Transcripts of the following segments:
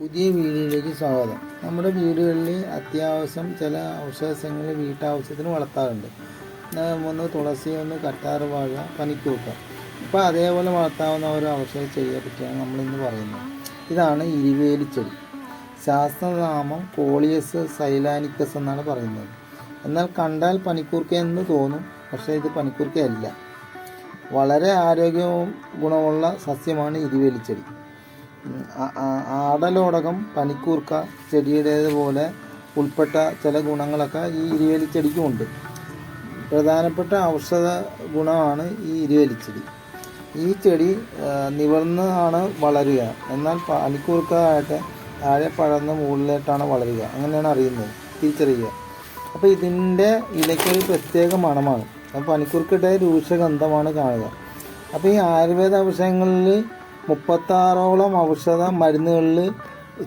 പുതിയ വീഡിയോയിലേക്ക് സ്വാഗതം. നമ്മുടെ വീടുകളിൽ അത്യാവശ്യം ചില ഔഷധങ്ങൾ വീട്ടാവശ്യത്തിന് വളർത്താറുണ്ട്. ഒന്ന് തുളസി ഒന്ന് കറ്റാറ് വാഴ പനിക്കൂർക്ക ഇപ്പോൾ അതേപോലെ വളർത്താവുന്ന ഒരു ഔഷധ ചെടിയെ പറ്റിയാണ് നമ്മൾ ഇന്ന് പറയുന്നത്. ഇതാണ് ഇരുവേലി ചെടി. ശാസ്ത്രനാമം കോളിയസ് സൈലാനിക്കസ് എന്നാണ് പറയുന്നത്. എന്നാൽ കണ്ടാൽ പനിക്കൂർക്ക എന്ന് തോന്നും പക്ഷേ ഇത് പനിക്കൂർക്കയല്ല. വളരെ ആരോഗ്യവും ഗുണമുള്ള സസ്യമാണ് ഇരുവേലിച്ചെടി ആടലോടകം പനിക്കൂർക്ക ചെടിയുടേതുപോലെ ഉൾപ്പെട്ട ചില ഗുണങ്ങളൊക്കെ ഈ ഇരുവേലിച്ചെടിക്കും ഉണ്ട് പ്രധാനപ്പെട്ട ഔഷധ ഗുണമാണ് ഈ ഇരുവേലിച്ചെടി ഈ ചെടി നിവർന്നാണ് വളരുക. എന്നാൽ പനിക്കൂർക്ക ആയിട്ട് താഴെ പഴന്ന് മുകളിലായിട്ടാണ് വളരുക. അങ്ങനെയാണ് അറിയുന്നത്. തിരിച്ചറിയുക. അപ്പോൾ ഇതിന്റെ ഇലയ്ക്കൊരു പ്രത്യേക മണമാണ്. അപ്പോൾ പനിക്കൂർക്കയുടെ രൂക്ഷഗന്ധമാണ് കാണുക. അപ്പോൾ ഈ ആയുർവേദ ഔഷധങ്ങളിൽ മുപ്പത്താറോളം ഔഷധ മരുന്നുകളിൽ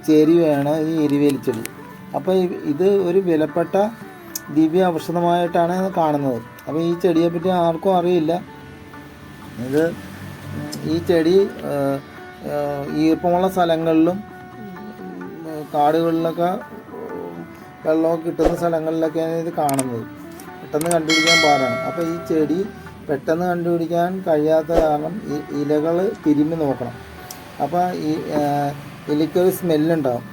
ചേരുകയാണ് ഈ എരിവേലിച്ചെടി. അപ്പോൾ ഇത് ഒരു വിലപ്പെട്ട ദിവ്യ ഔഷധമായിട്ടാണ് കാണുന്നത്. അപ്പോൾ ഈ ചെടിയെ പറ്റി ആർക്കും അറിയില്ല. ഇത് ഈ ചെടി ഈർപ്പമുള്ള സ്ഥലങ്ങളിലും കാടുകളിലൊക്കെ വെള്ളമൊക്കെ കിട്ടുന്ന സ്ഥലങ്ങളിലൊക്കെയാണ് ഇത് കാണുന്നത്. പെട്ടെന്ന് കണ്ടുപിടിക്കാൻ പാടാണ്. അപ്പോൾ ഈ ചെടി പെട്ടെന്ന് കണ്ടുപിടിക്കാൻ കഴിയാത്ത കാരണം ഇലകൾ തിരുമ്മി നോക്കണം. അപ്പോൾ ഈ ഇലയ്ക്കൊരു സ്മെല്ലുണ്ടാവും.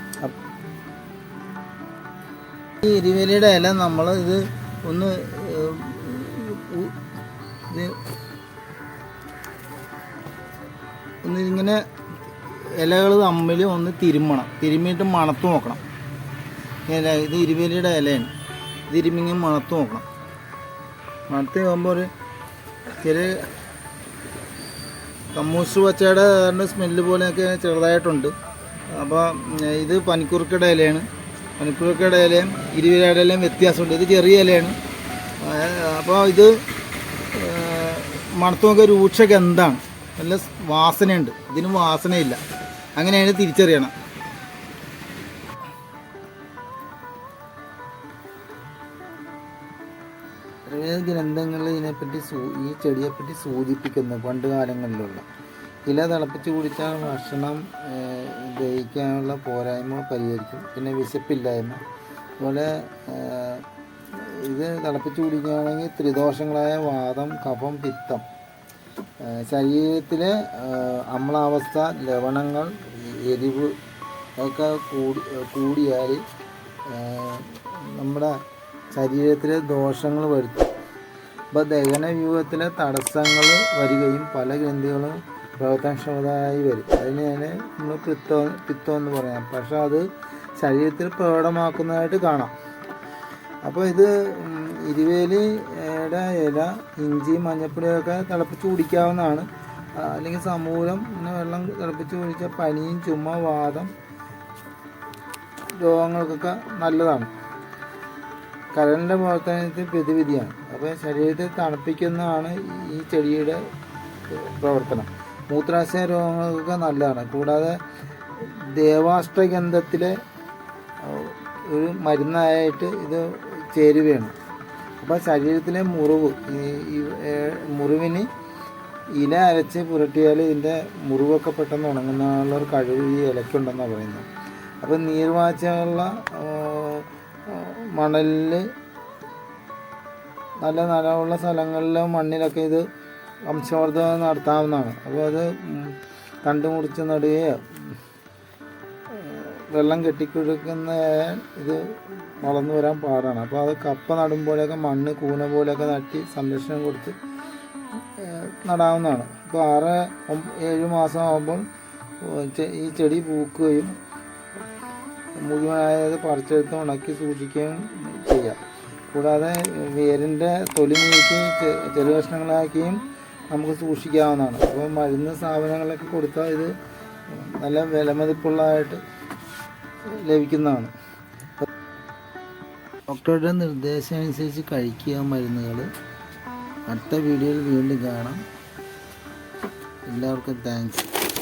ഈ ഇരുവേലിയുടെ ഇല നമ്മൾ ഇത് ഒന്ന് ഇത് ഒന്ന് ഇങ്ങനെ ഇലകൾ തമ്മിൽ ഒന്ന് തിരുമ്മണം. തിരുമ്മിയിട്ട് മണത്ത് നോക്കണം. ഇല ഇത് ഇരുവേലിയുടെ ഇലയാണ്. തിരുമ്മിങ്ങനെ മണത്ത് നോക്കണം. മണത്ത് പോകുമ്പോൾ ഒരു ചെറിയ കമ്മൂസ് പച്ചയുടെ സ്മെല്ല് പോലെയൊക്കെ ചെറുതായിട്ടുണ്ട്. അപ്പോൾ ഇത് പനിക്കുറുക്കയുടെ ഇലയാണ്. പനിക്കുറുക്കയുടെ ഇലയും ഇരുവിലയുടെ ഇലയും വ്യത്യാസമുണ്ട്. ഇത് ചെറിയ ഇലയാണ്. അപ്പോൾ ഇത് മണത്തുമൊക്കെ രൂക്ഷ ഗന്ധമാണ് നല്ല വാസനയുണ്ട്. ഇതിന് വാസനയില്ല. അങ്ങനെയാണ് തിരിച്ചറിയണം. ഗ്രന്ഥങ്ങളിൽ ഇതിനെപ്പറ്റി സൂ ഈ ചെടിയെപ്പറ്റി സൂചിപ്പിക്കുന്നു പണ്ട് കാലങ്ങളിലുള്ള. ഇല തിളപ്പിച്ച് കുടിച്ചാൽ ഭക്ഷണം ദഹിക്കാനുള്ള പോരായ്മ പരിഹരിക്കും. പിന്നെ വിശപ്പില്ലായ്മ. അതുപോലെ ഇത് തിളപ്പിച്ച് കുടിക്കുകയാണെങ്കിൽ ത്രിദോഷങ്ങളായ വാദം കഫം പിത്തം. ശരീരത്തിലെ അമ്ലാവസ്ഥ ലവണങ്ങൾ എരിവ് ഒക്കെ കൂടി കൂടിയാൽ നമ്മുടെ ശരീരത്തിലെ ദോഷങ്ങൾ വരുത്തും. അപ്പോൾ ദഹന വ്യൂഹത്തിലെ തടസ്സങ്ങൾ വരികയും പല ഗ്രന്ഥികളും പ്രവർത്തനക്ഷമതയായി വരും. അതിനെയാണ് നമ്മൾ പിത്തം പിത്തം എന്ന് പറയാം. പക്ഷെ അത് ശരീരത്തിൽ പ്രകടമാക്കുന്നതായിട്ട് കാണാം. അപ്പോൾ ഇത് ഇരുവേലിയുടെ ഇല ഇഞ്ചി മഞ്ഞപ്പൊടിയൊക്കെ തിളപ്പിച്ച് കുടിക്കാവുന്നതാണ്. അല്ലെങ്കിൽ സമൂലം ഇങ്ങനെ വെള്ളം തിളപ്പിച്ച് കുടിച്ചാൽ പനിയും ചുമ വാദം രോഗങ്ങൾക്കൊക്കെ നല്ലതാണ്. കരളിന്റെ പ്രവർത്തനത്തിൽ പ്രതിവിധിയാണ്. അപ്പോൾ ശരീരത്തെ തണുപ്പിക്കുന്നതാണ് ഈ ചെടിയുടെ പ്രവർത്തനം. മൂത്രാശയ രോഗങ്ങൾക്കൊക്കെ നല്ലതാണ്. കൂടാതെ ദേവാഷ്ടഗന്ധത്തിലെ ഒരു മരുന്നായിട്ട് ഇത് ചേരുകയാണ്. അപ്പോൾ ശരീരത്തിലെ മുറിവ് ഈ മുറിവിന് ഇല അരച്ച് പുരട്ടിയാൽ ഇതിന്റെ മുറിവൊക്കെ പെട്ടെന്ന് ഉണങ്ങുന്നതിനുള്ള ഒരു കഴിവ് ഈ ഇലയ്ക്കുണ്ടെന്നാണ് പറയുന്നത്. അപ്പോൾ നീർവാഴ്ചയുള്ള മണലിൽ നല്ല നനവുള്ള സ്ഥലങ്ങളിലെ മണ്ണിലൊക്കെ ഇത് വംശവർദ്ധനം നടത്താവുന്നതാണ്. അപ്പോൾ അത് തണ്ട് മുറിച്ച് നടുകയോ വെള്ളം കെട്ടിക്കൊടുക്കുന്ന ഇത് വളർന്നു വരാൻ പാടാണ്. അപ്പോൾ അത് കപ്പ നടുമ്പോഴൊക്കെ മണ്ണ് കൂന പോലെയൊക്കെ നട്ടി സംരക്ഷണം കൊടുത്ത് നടാവുന്നതാണ്. ഇപ്പോൾ ആറ് ഏഴ് മാസം ഈ ചെടി പൂക്കുകയും മുഴുവനായത് പറിച്ചെടുത്ത് ഉണക്കി സൂക്ഷിക്കുകയും ചെയ്യാം. കൂടാതെ വേരിന്റെ തൊലി നീക്കി ചെ- ചെറു കഷ്ണങ്ങളാക്കിയും നമുക്ക് സൂക്ഷിക്കാവുന്നതാണ്. അപ്പോൾ മരുന്ന് സ്ഥാപനങ്ങളൊക്കെ കൊടുത്താൽ ഇത് നല്ല വിലമതിപ്പുള്ളതായിട്ട് ലഭിക്കുന്നതാണ്. ഡോക്ടറുടെ നിർദ്ദേശം അനുസരിച്ച് കഴിക്കുക മരുന്നുകൾ. അടുത്ത വീഡിയോയിൽ വീണ്ടും കാണാം. എല്ലാവർക്കും താങ്ക്സ്.